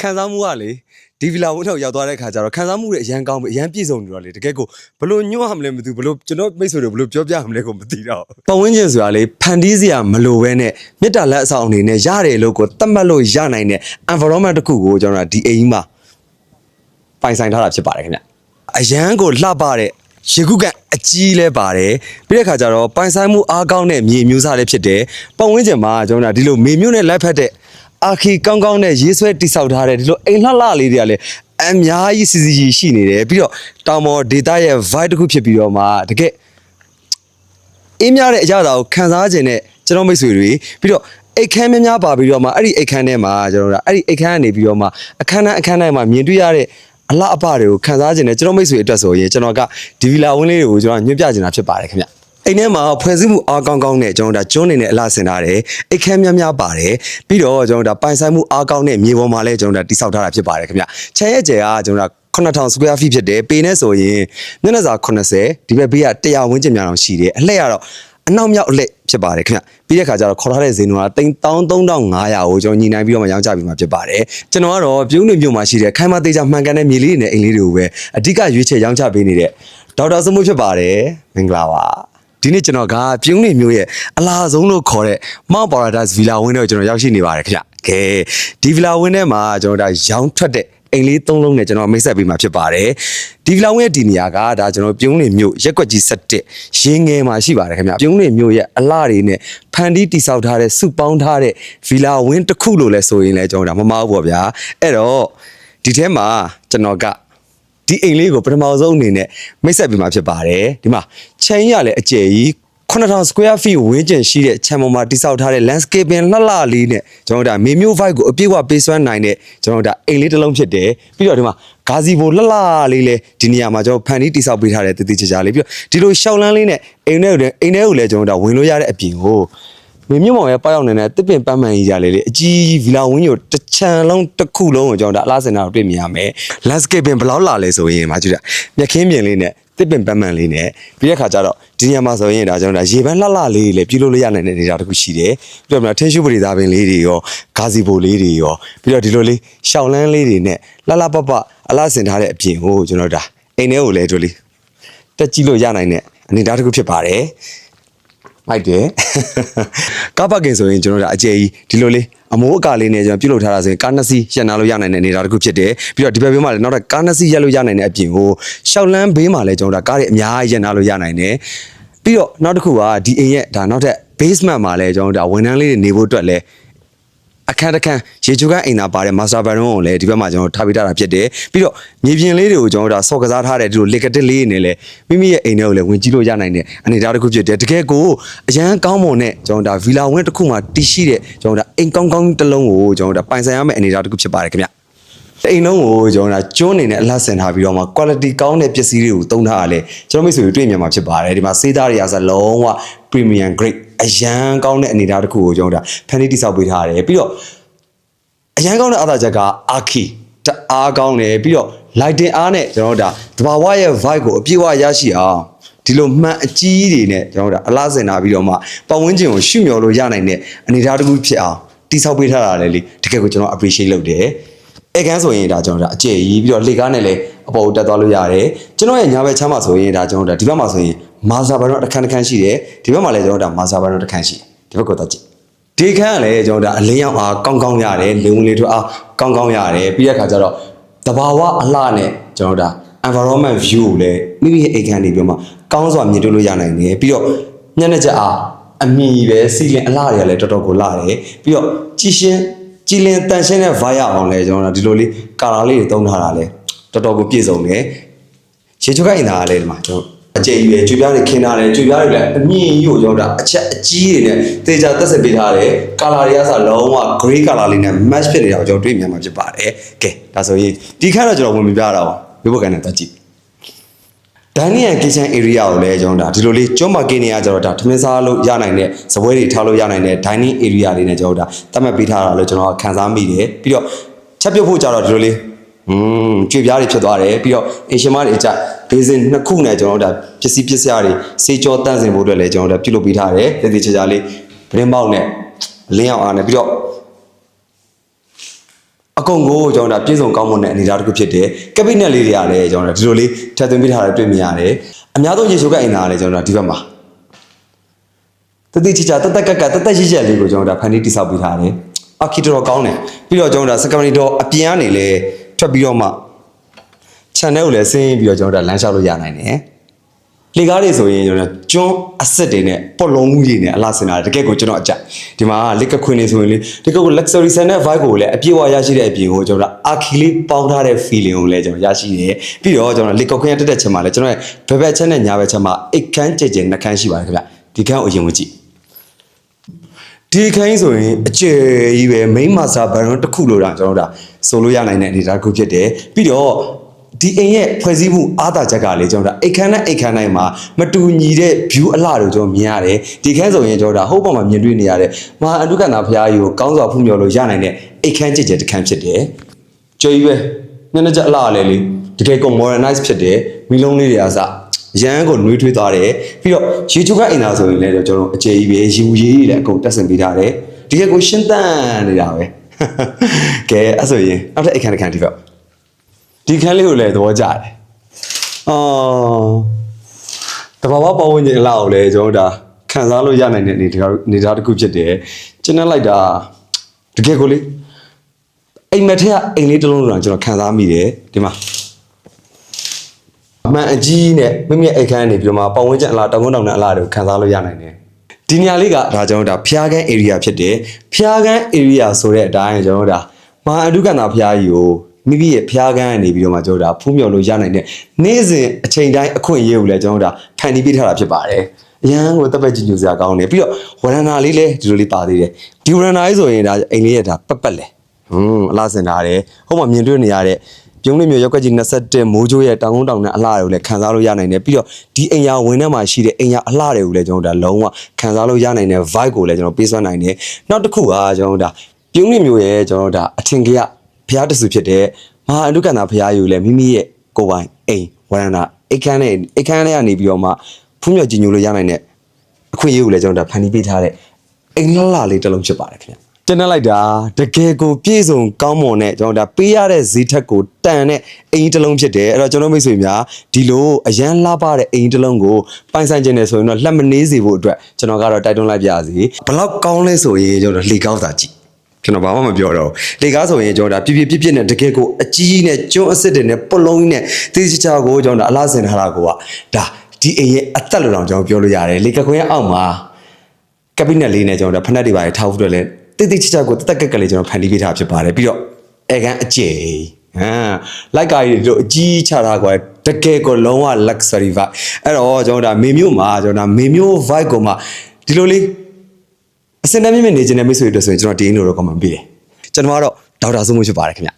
ခံစားမှုကလေဒီဗီလာဝင်းထောက်ရောက်သွားတဲ့ခါကျတော့ခံစားမှုတွေအရန်ကောင်းပြီအရန်ပြည့်စုံနေတော့လေတကယ်ကိုဘလို့ညှို့ရမလဲမသိဘူးဘလို့ကျွန်တော်မိတ်ဆွေတွေဘလို့ပြောပြရမလဲကိုမသိတော့ပတ်ဝန်းကျင်ဆိုတာလေဖန်တီးစရာမလိုပဲနဲ့မေတ္တာလက်အဆောင်အနေနဲ့ရတယ်လို့ကိုသတ်မှတ်လို့ရနိုင်တဲ့ environment တစ်ခုကိုကျွန်တော်ကဒီအိမ်ကြီးမှာပိုင်ဆိုင်ထားတာဖြစ်ပါတယ်ခင်ဗျအရန်ကိုလှပတဲ့ရေခုကန်အကြီးလဲပါတယ်ပြီးတဲ့ခါကျတော့ပိုင်ဆိုင်မှုအားကောင်းတဲ့မြေမျိုးစားလေးဖြစ်တယ်ပတ်ဝန်းကျင်မှာကျွန်တော်ကဒီလိုမေမျိုးနဲ့လက်ဖက်တဲ့ အာခီကောင်းကောင်းနဲ့ရေးဆွဲတိဆောက်ထားတဲ့ဒီလိုအိမ်လှလှလေးတွေကလည်းအများကြီးစီစီကြီးရှိနေတယ်ပြီးတော့တောင်ပေါ်ဒေတာရဲ့ vibe တစ်ခုဖြစ်ပြီးတော့မှတကယ်အင်းများတဲ့အရာတော်ကိုခံစားခြင်းနဲ့ကျွန်တော်မိတ်ဆွေတွေပြီးတော့အိတ်ခမ်းများများပါပြီးတော့မှအဲ့ဒီအိတ်ခမ်းထဲမှာကျွန်တော်တို့အဲ့ဒီအိတ်ခမ်းကနေပြီးတော့မှအခန်းတိုင်းအခန်းတိုင်းမှာမြင်တွေ့ရတဲ့အလှအပတွေကိုခံစားခြင်းနဲ့ကျွန်တော်မိတ်ဆွေအတွက်ဆိုရင်ကျွန်တော်ကဒီဗီလာဝင်းလေးတွေကိုကျွန်တော်ညွှန်ပြချင်တာဖြစ်ပါတယ်ခင်ဗျ အိမ်ထဲမှာဖွဲ့စည်းမှုအားကောင်းကောင်းနဲ့ကျွန်တော်ဒါကျွန်းနေနဲ့အလားဆင်ထားတယ်အိတ်ခမ်းများများပါတယ်ပြီးတော့ကျွန်တော်ဒါပိုင်ဆိုင်မှုအားကောင်းတဲ့မြေပေါ်မှာလည်းကျွန်တော်ဒါတိဆောက်ထားတာဖြစ်ပါတယ်ခင်ဗျခြံရဲ့ကျယ်ကကျွန်တော်ဒါ9000 square feet ဖြစ်တယ်ပေနဲ့ဆိုရင်မျက်နှာစာ80ဒီဘက်ဘေးက100ဝန်းကျင်များအောင်ရှိတယ်အလှည့်ကတော့အနောက်မြောက်အလှည့်ဖြစ်ပါတယ်ခင်ဗျပြီးတဲ့ခါကျတော့ခေါ်ထားတဲ့ဈေးနှုန်းက33,500ကိုကျွန်တော်ညီနိုင်ပြီးတော့မှရောင်းချပြီးမှဖြစ်ပါတယ်ကျွန်တော်ကတော့ပြုံးနေမြို့မှာရှိတဲ့ခိုင်မသေးချာမှန်ကန်တဲ့မြေလေးတွေနဲ့အိမ်လေးတွေကိုပဲအဓိကရွေးချယ်ရောင်းချပေးနေတဲ့ဒေါက်တာစမိုးဖြစ်ပါတယ်မင်္ဂလာပါ ဒီနေ့ကျွန်တော်ကပြုံးနေမျိုးရဲ့အလားဆုံးလို့ခေါ်တဲ့ Mount Paradise Villa ဝင်းထဲကိုကျွန်တော်ရောက်ရှိနေပါတယ်ခင်ဗျ။ကဲဒီ Villa ဝင်းထဲမှာကျွန်တော်ဒါရောင်းထွက်တဲ့အိမ်လေးသုံးလုံးနဲ့ကျွန်တော်မိတ်ဆက်ပေးမှာဖြစ်ပါတယ်။ဒီ Villa ဝင်းရဲ့ဒီနေရာကဒါကျွန်တော်ပြုံးနေမျိုးရက်ကွက်ကြီး7ရင်းငယ်မှာရှိပါတယ်ခင်ဗျ။ပြုံးနေမျိုးရဲ့အလားတွေနဲ့ဖန်တီးတိဆောက်ထားတဲ့စုပေါင်းထားတဲ့ Villa ဝင်းတစ်ခုလို့လဲဆိုရင်လဲကျွန်တော်ဒါမမားဘူးပေါ့ဗျာ။အဲ့တော့ဒီထဲမှာကျွန်တော်က ဒီအိမ်လေးကိုပထမဆုံးအနေနဲ့မိတ်ဆက်ပေးมาဖြစ်ပါတယ်ဒီမှာခြံရလည်းအကျယ်ကြီး9000 square feet ဝန်းကျင်ရှိတဲ့ခြံပေါ်မှာတိစောက်ထားတဲ့ landscaping လှလှလေးနဲ့ကျွန်တော်တို့ဒါမေမျိုး vibe ကိုအပြည့်အဝပေးစွမ်းနိုင်တဲ့ကျွန်တော်တို့ဒါအိမ်လေးတစ်လုံးဖြစ်တယ်ပြီးတော့ဒီမှာဂါစီဘိုလှလှလေးလည်းဒီနေရာမှာကျွန်တော်ဖန်တီးတိစောက်ပေးထားတဲ့တည်တည်ချာချာလေးပြီးတော့ဒီလိုရှောက်လန်းလေးနဲ့အိမ်ထဲကိုလည်းအိမ်ထဲကိုလည်းကျွန်တော်တို့ဒါဝင်လို့ရတဲ့အပြင်ကို မေမြင့်မောင်ရဲ့ပေါက်ရောက်နေတဲ့တစ်ပင်ပန်းမှန်ကြီးကြလေလေအကြီးကြီးဗီလာဝင်းကြီးကိုတစ်ချံလုံးတစ်ခုလုံးကိုကျွန်တော်ဒါအလားစင်တာကိုတွေ့မြင်ရမယ် landscaping ဘယ်လောက်လာလဲဆိုရင်မကြည့်ရမြက်ခင်းပြင်လေးနဲ့တစ်ပင်ပန်းမှန်လေးနဲ့ပြီးတဲ့ခါကျတော့ဒီနေရာမှာဆိုရင်ဒါကျွန်တော်ဒါရေပန်းလှလှလေးတွေလည်းပြုလုပ်လို့ရနိုင်တဲ့နေရာတစ်ခုရှိတယ်ပြီးတော့မလားထင်းရှုပရိသပင်လေးတွေရောဂါစီဘိုလေးတွေရောပြီးတော့ဒီလိုလေးရှောင်းလန်းလေးတွေနဲ့လှလှပပအလားစင်ထားတဲ့အပြင်ကိုကျွန်တော်ဒါအိမ်ထဲကိုလည်းတို့လေးတက်ကြည့်လို့ရနိုင်တဲ့အနေအထားတစ်ခုဖြစ်ပါတယ် မိုက်တယ်ကားပါကင်ဆိုရင်ကျွန်တော်တို့အကျယ်ကြီးဒီလိုလေးအမိုးအကာလေးနဲ့ကျွန်တော်ပြုတ်လုပ်ထားတာဆိုရင်ကားနှစ်စီးရက်နာလို့ရနိုင်တဲ့နေတာတစ်ခုဖြစ်တယ်ပြီးတော့ဒီဘက်ဘေးမှာလည်းနောက်ထပ်ကားနှစ်စီးရက်လို့ရနိုင်တဲ့အပြင်ကိုရှောက်လန်းဘေးမှာလည်းကျွန်တော်တို့ကားတွေအများကြီးရက်နာလို့ရနိုင်တယ်ပြီးတော့နောက်တစ်ခုကဒီအိမ်ရဲ့ဒါနောက်ထပ် basement မှာလည်းကျွန်တော်တို့ဒါဝန်ထမ်းလေးတွေနေဖို့အတွက်လည်း အခန်းတစ်ခန်းရေချိုးကန်းအိမ်သာပါတဲ့ master bedroom ကိုလည်းဒီဘက်မှာကျွန်တော်ထားပေးထားတာဖြစ်တယ်ပြီးတော့မြေပြင်လေးတွေကိုကျွန်တော်တို့ဒါဆော့ကစားထားတဲ့ဒီလို liquid လေးတွေနဲ့လည်းမိမိရဲ့အိမ်ထဲကိုလည်းဝင်ကြည့်လို့ရနိုင်တဲ့အနေအထားတစ်ခုဖြစ်တယ်တကယ်ကိုအရန်ကောင်းမွန်တဲ့ကျွန်တော်ဒါ villa ဝင်းတစ်ခုမှာတည်ရှိတဲ့ကျွန်တော်ဒါအိမ်ကောင်းကောင်းတစ်လုံးကိုကျွန်တော်ဒါပိုင်ဆိုင်ရမယ့်အနေအထားတစ်ခုဖြစ်ပါတယ်ခင်ဗျ အိမ်လုံးကိုကျွန်တော်ဒါကျွန်းနေနဲ့အလှဆင်ထားပြီးတော့မှ quality ကောင်းတဲ့ပစ္စည်းတွေကိုသုံးထားရလဲကျွန်တော်မိတ်ဆွေတွေတွေ့မြင်မှာဖြစ်ပါတယ်ဒီမှာစေးသားတွေအားစလုံးဝ premium grade အရန်ကောင်းတဲ့အနေအထားတစ်ခုကိုကျွန်တော်ဒါဖန်တီးတိစောက်ပေးထားရတယ်ပြီးတော့အရန်ကောင်းတဲ့အာသာချက်ကအာခီတအားကောင်းတယ်ပြီးတော့ lighting အားနဲ့ကျွန်တော်တို့ဒါတဘာဝရဲ့ vibe ကိုအပြည့်အဝရရှိအောင်ဒီလိုမှန်အကြီးတွေနဲ့ကျွန်တော်တို့ဒါအလားစင်တာပြီးတော့မှပတ်ဝန်းကျင်ကိုရှုမျှော်လို့ရနိုင်တဲ့အနေအထားတစ်ခုဖြစ်အောင်တိဆောက်ပေးထားတာလေလေတကယ်ကိုကျွန်တော် appreciate လုပ်တယ် အဲကန်းဆိုရင်ဒါကျွန်တော်တို့ဒါအကျယ်ကြီးပြီးတော့လေကားနဲ့လည်းအပေါ်ကိုတက်သွားလို့ရတယ်ကျွန်တော်ရဲ့ညာဘက်ချမ်းမှာဆိုရင်ဒါကျွန်တော်တို့ဒါဒီဘက်မှာဆိုရင်မာဇာဘန်တော့တစ်ခန်းတစ်ခန်းရှိတယ်ဒီဘက်မှာလည်းကျွန်တော်တို့ဒါမာဇာဘန်တော့တစ်ခန်းရှိတယ်ဒီဘက်ကိုတော့ကြည့်ဒီခန်းကလည်းကျွန်တော်ဒါအလင်းရောက်အားကောင်းကောင်းရတယ်လေဝင်လေထွက်အားကောင်းကောင်းရတယ်ပြီးတဲ့အခါကျတော့တဘာဝအလှနဲ့ကျွန်တော်ဒါ environment view ကိုလည်းမိမိရဲ့အိမ်ခန်းနေပြီးမှကောင်းစွာမြင်တွေ့လို့ရနိုင်တယ်ပြီးတော့ညနေချက်အားအမြင်ပဲစီလင်အလှတွေကလည်းတော်တော်ကိုလှတယ်ပြီးတော့ကြည်ရှင်း ကြည်လင်တန်ရှင်းတဲ့ vibe အောင်လဲကျွန်တော်ဒါဒီလိုလေးကာလာလေးတွေသုံးထားတာလဲတော်တော်ကိုပြည့်စုံတယ်ရေချိုးကိုင်းသားလည်းဒီမှာကျွန်တော်အကျယ်ကြီးပဲကျွေးပြားတွေခင်းထားတယ်ကျွေးပြားတွေလည်းအမြင့်ကြီးကိုကျွန်တော်ဒါအချက်အကြီးတွေနဲ့တေချာတက်ဆက်ပေးထားတယ်ကာလာတွေကဆိုလုံးဝ grey color လေးနဲ့ match ဖြစ်နေတာကိုကျွန်တော်တွေ့မြင်မှာဖြစ်ပါတယ်ကဲဒါဆိုရင်ဒီခါတော့ကျွန်တော်ဝင်ပြပြတာပါဘိဘကန်နဲ့တက်ကြည့် dining and kitchen area ကိုလည်းကျွန်တော်ဒါဒီလိုလေးကျွန်းမကင်းနေရကျွန်တော်ဒါထမင်းစားလို့ရနိုင်တဲ့ဇပွဲတွေထားလို့ရနိုင်တဲ့ dining area လေးနဲ့ကျွန်တော်ဒါသတ်မှတ်ပေးထားတာလို့ကျွန်တော်ခန်းစားမိတယ်ပြီးတော့ချက်ပြုတ်ဖို့ကြတော့ဒီလိုလေးอืมကြွေပြားတွေဖြစ်သွားတယ်ပြီးတော့အင်ရှင်မတွေအကြဘေးစင်နှစ်ခုနဲ့ကျွန်တော်တို့ဒါပစ္စည်းပစ္စယတွေစေးကြောတန့်စင်ဖို့အတွက်လည်းကျွန်တော်တို့ပြုလုပ်ပေးထားတယ်တည်တည်ချာချာလေးဗရင်ပေါက်နဲ့လင်းအောင်အားနဲ့ပြီးတော့အ ကုန်ကိုကျွန်တော်ဒါပြည်စုံကောင်းမွန်တဲ့အနေအထားတစ်ခုဖြစ်တယ်ကက်ဘိနက်လေးတွေကလည်းကျွန်တော်ဒါဒီလိုလေးထပ်သွင်းပေးထားတာတွေ့မြင်ရတယ်အများဆုံးရေချိုးကအိမ်သားကလည်းကျွန်တော်ဒါဒီဘက်မှာတတိချီချာတတက်ကက်ကတသက်ရှိချက်လေးကိုကျွန်တော်ဒါဖန်တီးတိဆောက်ပေးထားတယ်အခီတော်ကောင်းတယ်ပြီးတော့ကျွန်တော်ဒါစကမနီတော်အပြင်ကနေလဲထွက်ပြီးတော့မှ channel ကိုလည်းဆင်းပြီးတော့ကျွန်တော်တို့လမ်းလျှောက်လို့ရနိုင်တယ် လေကားတွေဆိုရင်ကျွန်တော်ကျွန်းအစ်စ်တွေနဲ့ပေါ်လုံးမှုတွေနဲ့အလားစင်တာတကယ်ကိုကျွန်တော်အကြိုက်ဒီမှာလက်ကခွင်းနေဆိုရင်လေတကယ်ကို luxury ဆန်တဲ့ vibe ကိုလည်းအပြည့်အဝရရှိတဲ့အပြင်ကိုကျွန်တော်အာခီလေးပေါင်းထားတဲ့ feeling ကိုလည်းကျွန်တော်ရရှိတယ်ပြီးတော့ကျွန်တော်လက်ကောက်ခွင်းတက်တဲ့ချက်မှာလည်းကျွန်တော်ရဲ့ဘယ်ဘက်ချက်နဲ့ညာဘက်ချက်မှာအိတ်ခမ်းကြဲကြဲနှခမ်းရှိပါတယ်ခင်ဗျဒီခမ်းကိုအရင်ဝင်ကြည့်ဒီခိုင်းဆိုရင်အကျယ်ကြီးပဲမိန်းမစာဘန်တစ်ခုလို့တာကျွန်တော်တို့ဒါဆိုလို့ရနိုင်တဲ့အနေအထားတစ်ခုဖြစ်တယ်ပြီးတော့ ဒီအိမ်ရဲ့ဖွဲ့စည်းမှုအားသာချက်ကလေကျွန်တော်တို့အိတ်ခမ်းနဲ့အိတ်ခမ်းတိုင်းမှာမတူညီတဲ့ view အလှတွေကိုကျွန်တော်မြင်ရတယ်ဒီခန်းဆိုရင်ကျွန်တော်တို့ဒါဟုတ်ပေါ်မှာမြင်တွေ့နေရတဲ့မဟာအတုကနာဖျားကြီးကိုကောင်းစွာဖူးမြော်လို့ရနိုင်တဲ့အိတ်ခမ်းကြည်ကြတစ်ခန်းဖြစ်တယ်ကြွေးပဲညနေချက်အလှလေလေတကယ်ကို modernize ဖြစ်တယ်မီလုံးလေးတွေအစရန်ကိုနှွေးထွေးသွားတယ်ပြီးတော့ရေချိုးကအိမ်သာဆိုရင်လည်းကျွန်တော်တို့အခြေကြီးပဲယူရေးတွေလည်းအကုန်တက်ဆင်ပေးထားတယ်တကယ်ကိုရှင်းတန်းနေတာပဲကဲအဲ့ဆိုရင်နောက်ထပ်အိတ်ခမ်းတစ်ခန်းဒီဘက် ဒီခန်းလေးကိုလည်းသဘောကျတယ်အော်တဘာဝပတ်ဝန်းကျင်အလားကိုလည်းကျွန်တော်တို့ဒါခံစားလို့ရနိုင်တဲ့အနေထားအနေထားတစ်ခုဖြစ်တယ်ကျင်းနေလိုက်တာတကယ်ကိုလေအိမ်မက်ထက်ကအိမ်လေးတစ်လုံးလုံးတော့ကျွန်တော်ခံစားမိတယ်ဒီမှာအမှန်အကြီးနဲ့မိမိရဲ့အိမ်ခန်းနေပြီးတော့မှပတ်ဝန်းကျင်အလားတောင်ကုန်းတောင်နဲ့အလားတွေကိုခံစားလို့ရနိုင်တယ်ဒီနေရာလေးကဒါကျွန်တော်တို့ဒါဖျားကန်း area ဖြစ်တယ်ဖျားကန်း area ဆိုတဲ့အတိုင်းကျွန်တော်တို့ဒါမဟာအဓုကနာဖျားကြီးကို မိမိရဲ့ဖျားကန်းကနေပြီးတော့မှကျွန်တော်တို့ဒါဖူးမြော်လို့ရနိုင်တဲ့နေ့စဉ်အချိန်တိုင်းအခွင့်အရေးကိုလည်းကျွန်တော်တို့ဒါဖန်တီးပေးထားတာဖြစ်ပါတယ်အရန်ကိုတပ်ပက်ကြည့်ညိုစရာကောင်းတယ်ပြီးတော့ဝရဏာလေးလည်းဒီလိုလေးပါသေးတယ်ဒီဝရဏာလေးဆိုရင်ဒါအိမ်လေးရဒါပက်ပက်လေဟွန်းအလားစင်ထားတယ်ဟိုမှာမြင်တွေ့နေရတဲ့ပြုံးလေးမျိုးရောက်ကကြီး21မိုးချိုးရဲ့တောင်ကုန်းတောင်နဲ့အလှတွေကိုလည်းခံစားလို့ရနိုင်တယ်ပြီးတော့ဒီအိမ်ယာဝင်းထဲမှာရှိတဲ့အိမ်ယာအလှတွေကိုလည်းကျွန်တော်တို့ဒါလုံးဝခံစားလို့ရနိုင်တဲ့ vibe ကိုလည်းကျွန်တော်ပေးစွမ်းနိုင်တယ်နောက်တစ်ခုကကျွန်တော်တို့ဒါပြုံးလေးမျိုးရဲ့ကျွန်တော်တို့ဒါအထင်ကြီး ဘုရားတဆူဖြစ်တဲ့မဟာအနုကန္နာဘုရားယူလည်းမိမိရဲ့ကိုယ်ပိုင်အိမ်ဝရဏအိတ်ခမ်းနဲ့အိတ်ခမ်းနဲ့ကနေပြီးတော့မှဖူးမြော်ကြည်ညိုလို့ရနိုင်တဲ့အခွင့်အရေးကိုလည်းကျွန်တော်တို့ဒါဖန်တီးပေးထားတဲ့အိမ်လှလှလေးတစ်လုံးဖြစ်ပါတယ်ခင်ဗျတင်နေလိုက်တာတကယ်ကိုပြည့်စုံကောင်းမွန်တဲ့ကျွန်တော်တို့ဒါပေးရတဲ့ဈေးထက်ကိုတန်တဲ့အိမ်တစ်လုံးဖြစ်တယ်အဲ့တော့ကျွန်တော်မိတ်ဆွေများဒီလိုအရန်လှပတဲ့အိမ်တစ်လုံးကိုပိုင်ဆိုင်ခြင်းနဲ့ဆိုရင်တော့လက်မနှေးစေဖို့အတွက်ကျွန်တော်ကတော့တိုက်တွန်းလိုက်ပါရစေဘလောက်ကောင်းလဲဆိုရင်ကျွန်တော်တို့လေကောင်းစာကြည့် ကျွန်တော်ဘာမှမပြောတော့ဘူးလေကားဆိုရင်ကျွန်တော်ဒါပြပြပြပြနဲ့တကယ်ကိုအကြီးနဲ့ကျွန်းအစ်စ်တွေနဲ့ပုတ်လုံးကြီးနဲ့တေးချချာကိုကျွန်တော်ဒါအလားစင်ထားတာကိုကဒါဒီအိမ်ရဲ့အသက်လို့တောင်ကျွန်တော်ပြောလို့ရတယ်လေကခွင်းအောက်မှာကက်ဘိနက်လေးနဲ့ကျွန်တော်ဒါဖက်နက်တွေပါထားဖို့အတွက်လဲတေးတေးချချာကိုတက်တက်ကက်ကလေးကျွန်တော်ဖန်တီးပေးထားဖြစ်ပါတယ်ပြီးတော့အဲကန်အကျယ်ဟမ်လိုက်ကာကြီးတို့အကြီးချထားကွာတကယ်ကိုလုံးဝ luxury vibe အဲ့တော့ကျွန်တော်ဒါမေမျိုးမှာကျွန်တော်ဒါမေမျိုး vibe ကိုမှဒီလိုလေး အစင်တမ်းမြင့်မြင့်နေခြင်းနဲ့မိတ်ဆွေတို့ဆိုရင်ကျွန်တော်ဒီအင်းလို့တော့ comment ပေးတယ်ကျွန်တော်ကတော့ဒေါက်တာစိုးမိုးဖြစ်ပါတယ်ခင်ဗျ